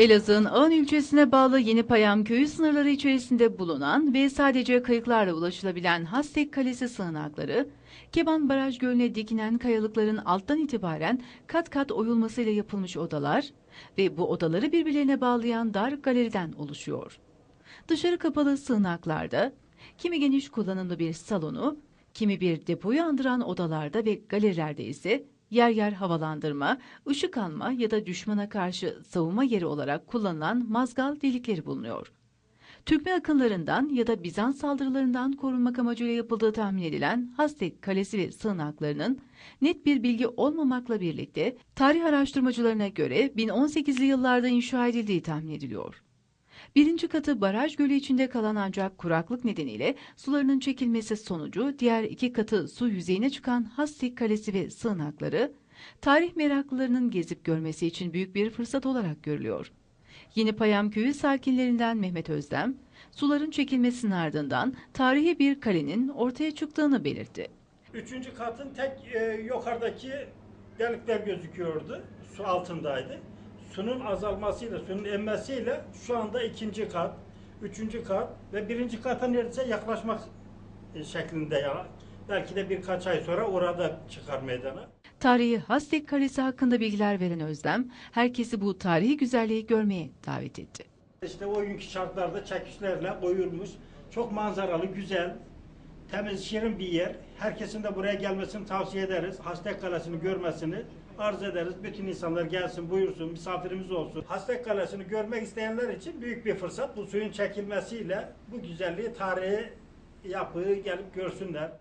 Elazığ'ın Ağın ilçesine bağlı Yenipayam köyü sınırları içerisinde bulunan ve sadece kayıklarla ulaşılabilen Hastek Kalesi sığınakları, Keban Baraj Gölü'ne dikilen kayalıkların alttan itibaren kat kat oyulmasıyla yapılmış odalar ve bu odaları birbirlerine bağlayan dar galeriden oluşuyor. Dışarı kapalı sığınaklarda, kimi geniş kullanımlı bir salonu, kimi bir depoyu andıran odalarda ve galerilerde ise yer yer havalandırma, ışık alma ya da düşmana karşı savunma yeri olarak kullanılan mazgal delikleri bulunuyor. Türkmen akınlarından ya da Bizans saldırılarından korunmak amacıyla yapıldığı tahmin edilen Hastek Kalesi ve sığınaklarının net bir bilgi olmamakla birlikte tarih araştırmacılarına göre 1018'li yıllarda inşa edildiği tahmin ediliyor. Birinci katı baraj gölü içinde kalan ancak kuraklık nedeniyle sularının çekilmesi sonucu diğer iki katı su yüzeyine çıkan Hastik Kalesi ve sığınakları tarih meraklılarının gezip görmesi için büyük bir fırsat olarak görülüyor. Yeni Payam köyü sakinlerinden Mehmet Özdem, suların çekilmesinin ardından tarihi bir kalenin ortaya çıktığını belirtti. Üçüncü katın tek e, yukarıdaki delikler gözüküyordu. Su altındaydı. Sunun azalmasıyla, sunun emmesiyle şu anda ikinci kat, üçüncü kat ve birinci kata neredeyse yaklaşmak e, şeklinde ya. Belki de birkaç ay sonra orada çıkar meydana. Tarihi Hastik Kalesi hakkında bilgiler veren Özdem, herkesi bu tarihi güzelliği görmeye davet etti. İşte o günkü şartlarda çekişlerle koyulmuş. Çok manzaralı, güzel, temiz, şirin bir yer. Herkesin de buraya gelmesini tavsiye ederiz. Hastek Kalesi'ni görmesini arz ederiz. Bütün insanlar gelsin, buyursun, misafirimiz olsun. Hastek Kalesi'ni görmek isteyenler için büyük bir fırsat. Bu suyun çekilmesiyle bu güzelliği, tarihi yapıyı gelip görsünler.